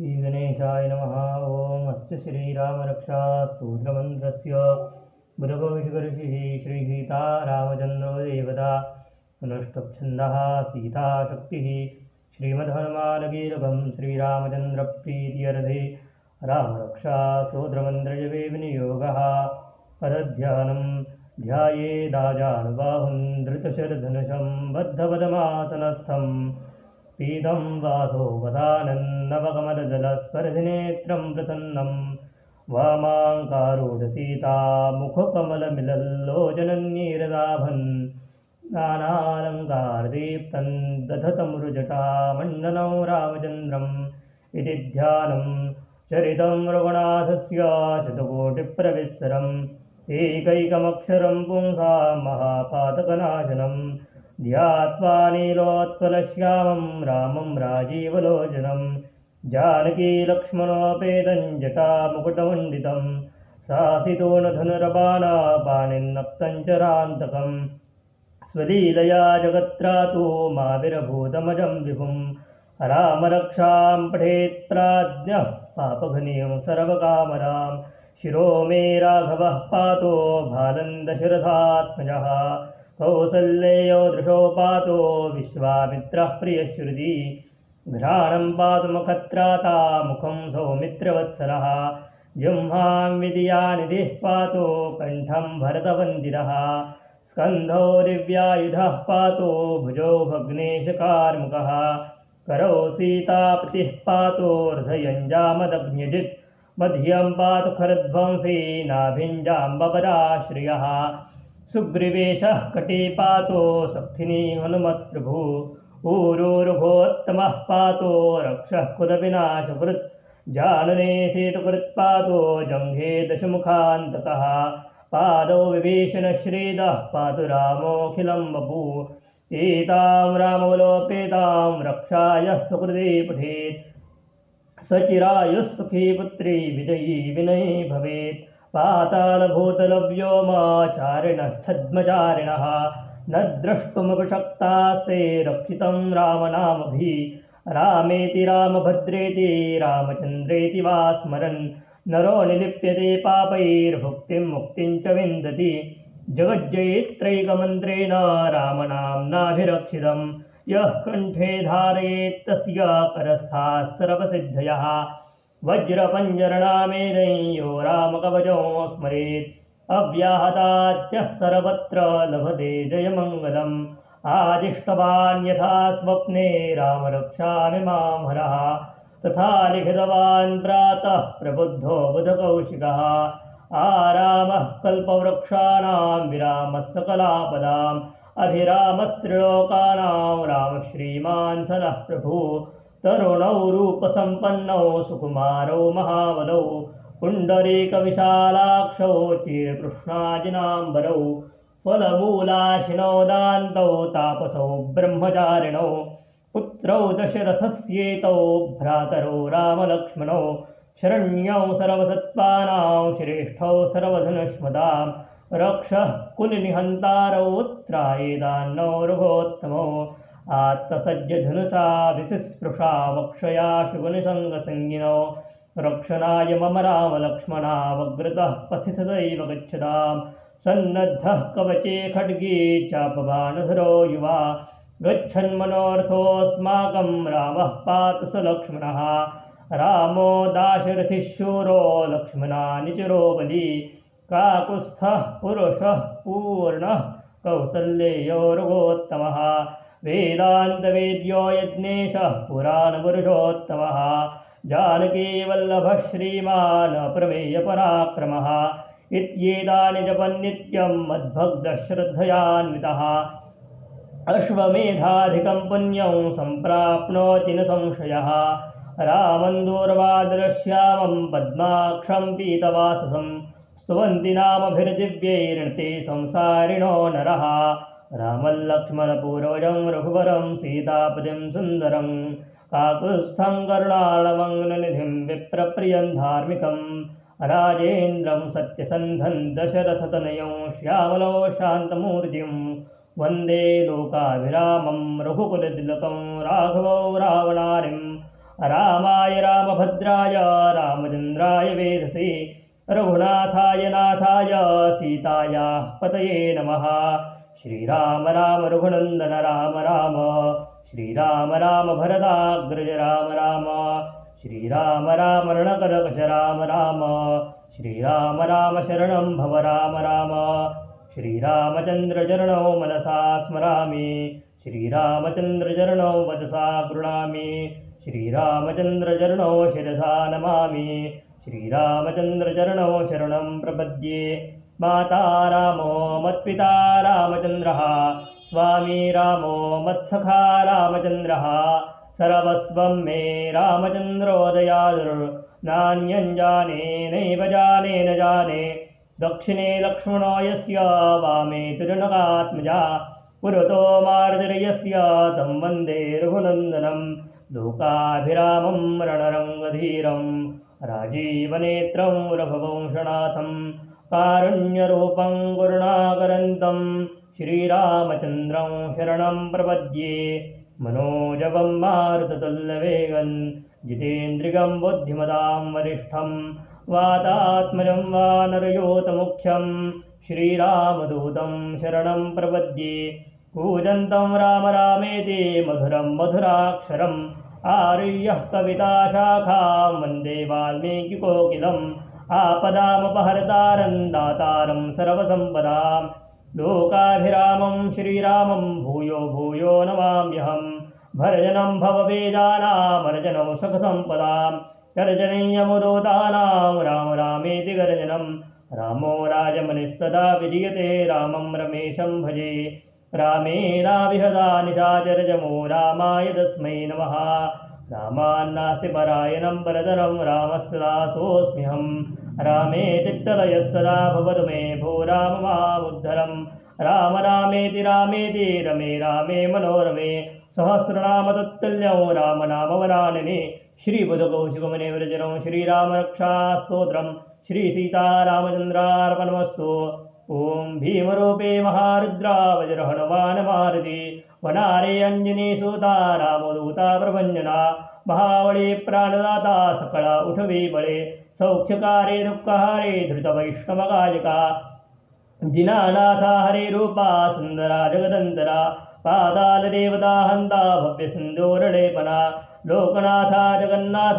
श्रीगणेशाय नमः। ॐ अस्य श्रीरामरक्षास्तोत्रमन्त्रस्य। गुरुभविषगर्षिः श्रीसीतारामचन्द्रो देवता पुनष्टच्छन्दः सीताशक्तिः। श्रीमद्हनुमानगीरवं श्रीरामचन्द्रप्रीत्यर्थे। रामरक्षा स्तोत्रमन्त्रजपे विनियोगः। पदध्यानं ध्यायेदाजानुबाहुं धृतशरधनुषं बद्धपदमासनस्थम्। पीतं वासो वसानन्नवकमलजलस्पर्धिनेत्रं प्रसन्नं। वामाङ्कारूढसीता मुखकमलमिलल्लोचनन्नीरदाभन् नानालङ्कारदीप्तं दधतमृजटामण्डनं रामचन्द्रम् इति ध्यानं चरितं रघुनाथस्य शतकोटिप्रविस्तरम्। एकैकमक्षरं पुंसां महापातकनाशनं ध्यात्वा नीलोत्पलश्यामं रामं राजीवलोचनं। जानकीलक्ष्मणोपेदं जटामुकुटमण्डितं सासितो न धनुरबाणापाणिन्नक्तं चरान्तकम् स्वलीलया जगत्रातो माविरभूतमजं विभुं। रामरक्षां पठेत् प्राज्ञः पापघनीं सर्वकामरां शिरो मे राघवः पातो भालन्दशरथात्मजः कौसल्येयो दृशो पातो विश्वामित्रः प्रियश्रुति। घ्राणं पातु मुखत्राता, मुखं सौमित्रवत्सलः। जिह्वां विधियानिधिः पातो कण्ठं भरतवन्दिरः। स्कन्धो दिव्यायुधः पातो, भुजो भग्नेशकार्मुकः। करौ सीतापतिः पातो, हृदयञ्जामदग्न्यजित्। मध्यं पातु खरध्वंसी नाभिञ्जाम्बपदाश्रियः सुग्रीवेशः कटे पातो शक्थिनी हनुमत्प्रभु। ऊरूरुभोत्तमः पातो रक्षः कुलविनाशकृत् जानने सेतुकृत्पातो जङ्घे दशमुखान्तकः पादौ विभीषणश्रीदः पातु रामोऽखिलं वपु एतां रामवलोपेतां रक्षाय सुकृते पठेत् सचिरायुः सुखी पुत्री विजयी विनयी भवेत्। पातालभूतलव्योमाचारिणश्छद्मचारिणः न द्रष्टुमुपशक्तास्ते रक्षितं रामनामभिः। रामेति रामभद्रेति रामचन्द्रेति वा स्मरन्। नरो निलिप्यते पापैर्भुक्तिं मुक्तिं च विन्दति। जगज्जयित्रैकमन्त्रेण रामनाम्नाभिरक्षितं यः कण्ठे धारयेत् तस्य करस्थाः सर्वसिद्धयः वज्रपञ्जरणामेनयो रामकवचो स्मरेत् अव्याहतात्यः सर्वत्र लभते जयमङ्गलम्। आदिष्टवान् यथा स्वप्ने रामरक्षामि माँ हरः तथा लिखितवान् प्रातः प्रबुद्धो बुधकौशिकः आरामः कल्पवृक्षाणां विरामः सकलापदाम् अभिरामस्त्रिलोकानां रामः श्रीमान् सनः प्रभु। तरुणौ रूपसम्पन्नौ सुकुमारौ महाबलौ पुण्डरीकविशालाक्षौ चिरकृष्णाजिनाम्बरौ फलमूलाशिनौ दान्तौ तापसौ ब्रह्मचारिणौ पुत्रौ दशरथस्येतौ भ्रातरौ रामलक्ष्मणौ शरण्यौ सर्वसत्त्वानां श्रेष्ठौ सर्वधनुष्मदां रक्षः कुलनिहन्तारौ त्रायेदान्नौ रघोत्तमौ आत्मसज्जधनुषा विशिस्पृशा वक्षया शुगनिसङ्गसङ्गिनौ रक्षणाय मम रामलक्ष्मणावग्रतः पथि सदैव गच्छतां सन्नद्धः कवचे खड्गे चापबाणधरो युवा। गच्छन्मनोऽर्थोऽस्माकं रामः पातु स लक्ष्मणः। रामो दाशरथिः शूरो लक्ष्मणानिचरो बली काकुत्स्थः पुरुषः पूर्णः कौसल्येयो वेदान्तवेद्यो यज्ञेशः पुराणपुरुषोत्तमः जानकीवल्लभः श्रीमान् प्रमेयपराक्रमः इत्येतानि जपन्नित्यं मद्भक्तश्रद्धयान्वितः। अश्वमेधाधिकं पुण्यं सम्प्राप्नोति न संशयः। रामं दूर्वादरश्यामं पद्माक्षं पीतवाससं, स्तुवन्ति नामभिर्दिव्यैर्णते संसारिणो नरः। रामल्लक्ष्मणपूर्वजं रघुवरं सीतापतिं सुन्दरं काकुत्स्थं करुणालमङ्गलनिधिं विप्रप्रियं धार्मिकं राजेन्द्रं सत्यसन्धं दशरथतनयं श्यामलो शान्तमूर्तिं वंदे लोकाभिरामं रघुकुलतिलकं राघवौ रावणारिं रामाय रामभद्राय रामचन्द्राय वेधसे रघुनाथाय नाथाय सीतायाः पतये नमः श्रीराम राम रघुनन्दन राम राम श्रीराम राम भरदाग्रज राम राम श्रीराम राम रणकरकश राम राम श्रीराम राम शरणं भव राम राम श्रीरामचन्द्रचरणौ मनसा स्मरामि श्रीरामचन्द्रचरणौ वचसा गृणामि श्रीरामचन्द्रचरणौ शिरसा नमामि श्रीरामचन्द्रचरणौ शरणं प्रपद्ये। माता रामो मत्पिता रामचन्द्रः, स्वामी रामो मत्सखा रामचन्द्रः, सर्वस्वं मे रामचन्द्रोदयादुर्नान्यं जाने, नैव जाने, न जाने। दक्षिणे लक्ष्मणो यस्य वामे तिरुनगात्मजा पुरतो मार्जर्यस्य तं वंदे रघुनन्दनं। लोकाभिरामं रणरङ्गधीरं राजीवनेत्रं रघुवंशनाथं कारुण्यरूपं करुणाकरन्तं श्रीरामचन्द्रं शरणं प्रपद्ये मनोजवं मारुततुल्यवेगन् जितेन्द्रियं बुद्धिमतां वरिष्ठं वातात्मजं वानरयोतमुख्यं श्रीरामदूतं शरणं प्रपद्ये कूजन्तं राम रामेति मधुरं मधुराक्षरम् आरुह्यः कविताशाखां वंदे वाल्मीकिकोकिलम् आपदामपहर्तारं दातारं लोकाभिरामं श्रीरामं भूयो भूयो नमाम्यहं भर्जनं भववेदानामर्जनौ सखसम्पदां गर्जनीयमुदोतानां राम रामेति गर्जनं। रामो राजमनिः सदा विजयते, रामं रमेशं भजे। रामेणाविहदा निशाचरजमो रामाय तस्मै नमः। रामान्नास्ति परायणं परतरं रामस्य दासोऽस्म्यहं रामे चित्तलयः सदा भवतु मे भो राम मामुद्धरं राम रामेति रामेति, रमे रामे मनोरमे। सहस्रनाम तत्तल्यं रामनामवराणिने श्रीबुधकौशिकमने व्रजनं श्रीरामरक्षास्तोत्रं। श्रीसीतारामचन्द्रार्पणमस्तु। ॐ भीमरूपे महारुद्रा वज्रहनुमान मारुति, वनारे अञ्जनी सूता रामदूता प्रभञ्जना महावळे प्राणदाता सकळा उठवे बळे सौख्यकारे दुःखहारे धृतवैष्णवगायका जिनानाथा हरे रूपा सुन्दरा जगदन्तरा पादालदेवता हन्ता भव्यसिन्दूरलेपना लोकनाथा जगन्नाथ